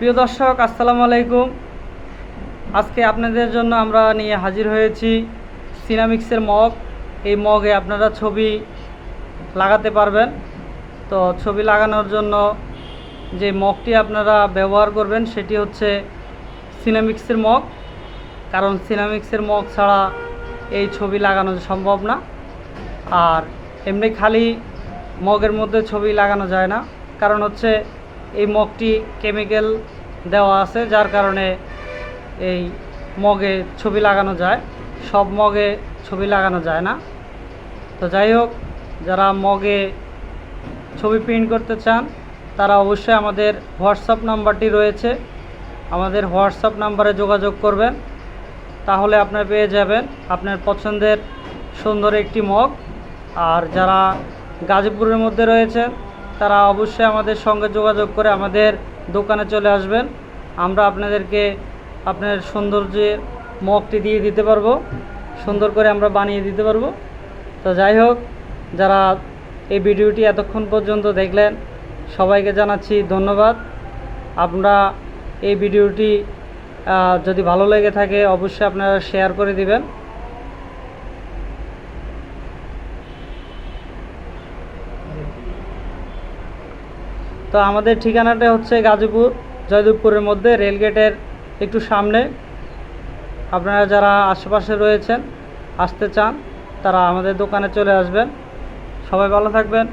প্রিয় দর্শক, আসসালামু আলাইকুম। আজকে আপনাদের জন্য আমরা নিয়ে হাজির হয়েছি সিনামিক্সের মগ। এই মগে আপনারা ছবি লাগাতে পারবেন। তো ছবি লাগানোর জন্য যে মগটি আপনারা ব্যবহার করবেন, সেটি হচ্ছে সিনামিক্সের মগ। কারণ সিনামিক্সের মগ ছাড়া এই ছবি লাগানো সম্ভব না। আর এমনি খালি মগের মধ্যে ছবি লাগানো যায় না। কারণ হচ্ছে এই মগটি কেমিক্যাল দেওয়া আছে, যার কারণে এই মগে ছবি লাগানো যায়। সব মগে ছবি লাগানো যায় না। তো যাই হোক, যারা মগে ছবি প্রিন্ট করতে চান, তারা অবশ্যই আমাদের হোয়াটসঅ্যাপ নাম্বারটি রয়েছে। আমাদের হোয়াটসঅ্যাপ নাম্বারে যোগাযোগ করবেন। তাহলে আপনার পেয়ে যাবেন আপনার পছন্দের সুন্দর একটি মগ। আর যারা গাজীপুরের মধ্যে রয়েছেন তারা অবশ্যই আমাদের সঙ্গে যোগাযোগ করে আমাদের দোকানে চলে আসবেন। আমরা আপনাদেরকে আপনার সৌন্দর্যের মগটি দিয়ে দিতে পারব, সুন্দর করে আমরা বানিয়ে দিতে পারব। তো যাই হোক, যারা এই ভিডিওটি এতক্ষণ পর্যন্ত দেখলেন, সবাইকে জানাচ্ছি ধন্যবাদ। আমরা এই ভিডিওটি যদি ভালো লেগে থাকে, অবশ্যই আপনারা শেয়ার করে দিবেন। তো আমাদের ঠিকানাটা হচ্ছে গাজীপুর, জয়দেবপুরের মধ্যে, রেলগেটের একটু সামনে। আপনারা যারা আশেপাশে রয়েছেন, আসতে চান, তারা আমাদের দোকানে চলে আসবেন। সবাই ভালো থাকবেন।